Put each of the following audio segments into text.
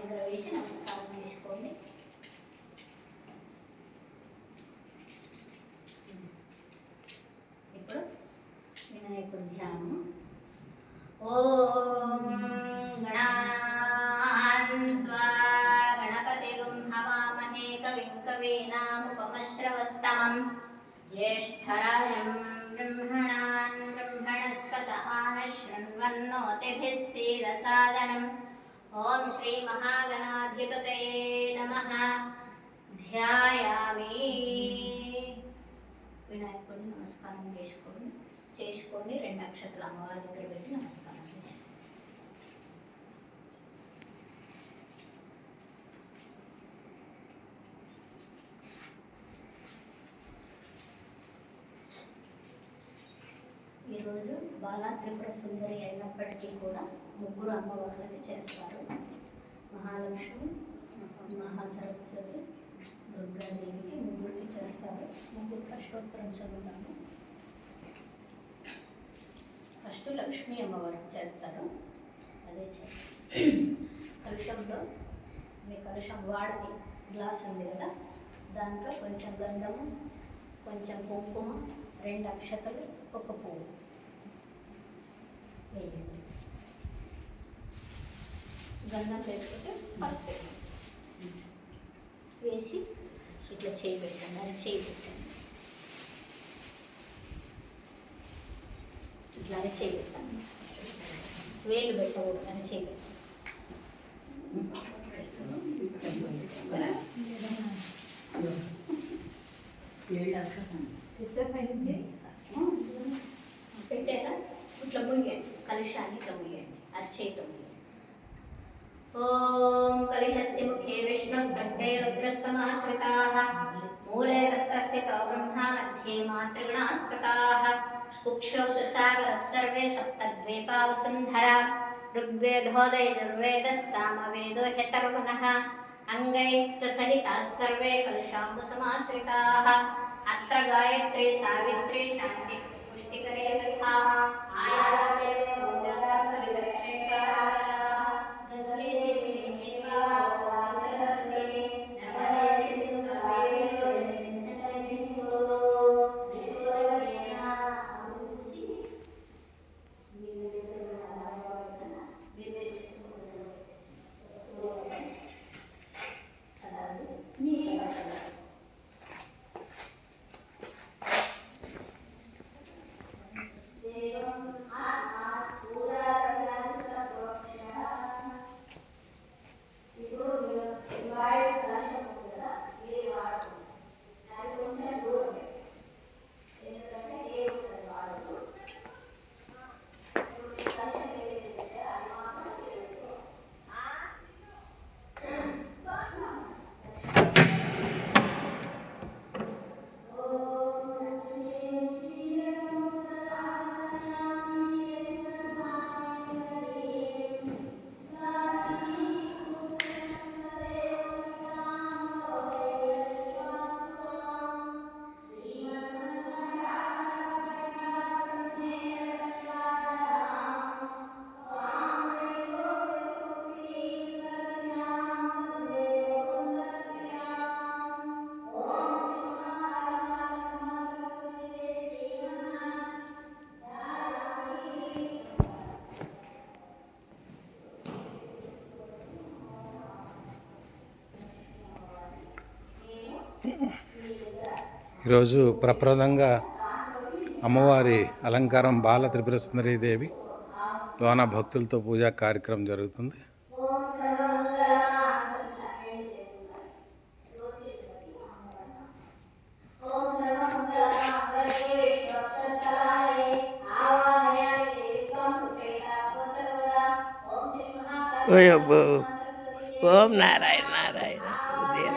దగ్గర వేసి నమస్కారం చేసుకోండి ఇప్పుడు వినాయకుడు ధ్యానము. ఓం గణాన్వా గణపతి హవామహే కవిం కవీనాముపమశ్రవస్తమం ज्येष्ठराजम् ఓం శ్రీ మహాగణాధిపతే నమ. ధ్యాయామి. వినాయకుడిని నమస్కారం చేసుకోండి. చేసుకొని రెండు నక్షత్రాల అమ్మవారి దగ్గర పెట్టి నమస్కారం చేసుకోండి. ఈరోజు బాలా త్రిపుర సుందరి అయినప్పటికీ కూడా ముగ్గురు అమ్మవార్లని చేస్తారు. మహాలక్ష్మి మహాసరస్వతి దుర్గాదేవికి ముగ్గురికి చేస్తారు. ముగ్గురు అష్టోత్తరం చదువుతాము ఫస్ట్ లక్ష్మీ అమ్మవారు చేస్తారు. అదే కలుషంలో మీ కలుషం వాడికి గ్లాస్ ఉంది కదా? దాంట్లో కొంచెం గంధము కొంచెం కుంకుమ రెండు అక్షతలు ఒక పువ్వు. వేయండి గంధం ఫస్ట్ వేసి ఇట్లా చేయి పెట్టండి అది చేయి పెట్టండి. ఇట్లానే చేయి పెట్టండి. వేలు పెట్టకూడదు అని చేయి పెట్టండి ఇట్లా ముయ్యండి కలుషాన్ని ఇట్లా ముయ్యండి అది ఓం కలుషస్య ముఖే విష్ణు కంఠే రుద్రసమాశ్రితాః మూలే తత్ర స్థితో బ్రహ్మా మధ్యే మాతృగణా స్మృతాః కుక్షౌ తు సాగరः సర్వే సప్తద్వీపా ఋగ్వేదోదయ జుర్వేద సామవేదో హ్యతర్వణः అంగైశ్చ సహితాः సర్వే కలుషాంబు కలుషాంబుసమాశ్రితాः అత్ర గాయత్రీ సావిత్రీ శాంతి పుష్టికరే తథా ఆయాతే ఈరోజు ప్రప్రదంగా అమ్మవారి అలంకారం బాల త్రిపుర సుందరీదేవి లోన భక్తులతో పూజా కార్యక్రమం జరుగుతుంది. ఓం నారాయణ నారాయణ ఉదయం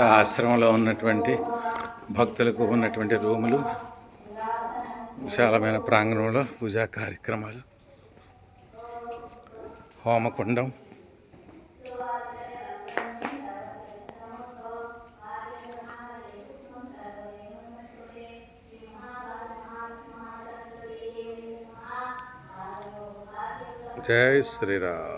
ఆశ్రమంలో ఉన్నటువంటి భక్తులకు ఉన్నటువంటి రూములు విశాలమైన ప్రాంగణంలో పూజా కార్యక్రమాలు. హోమకుండం జై శ్రీరామ్.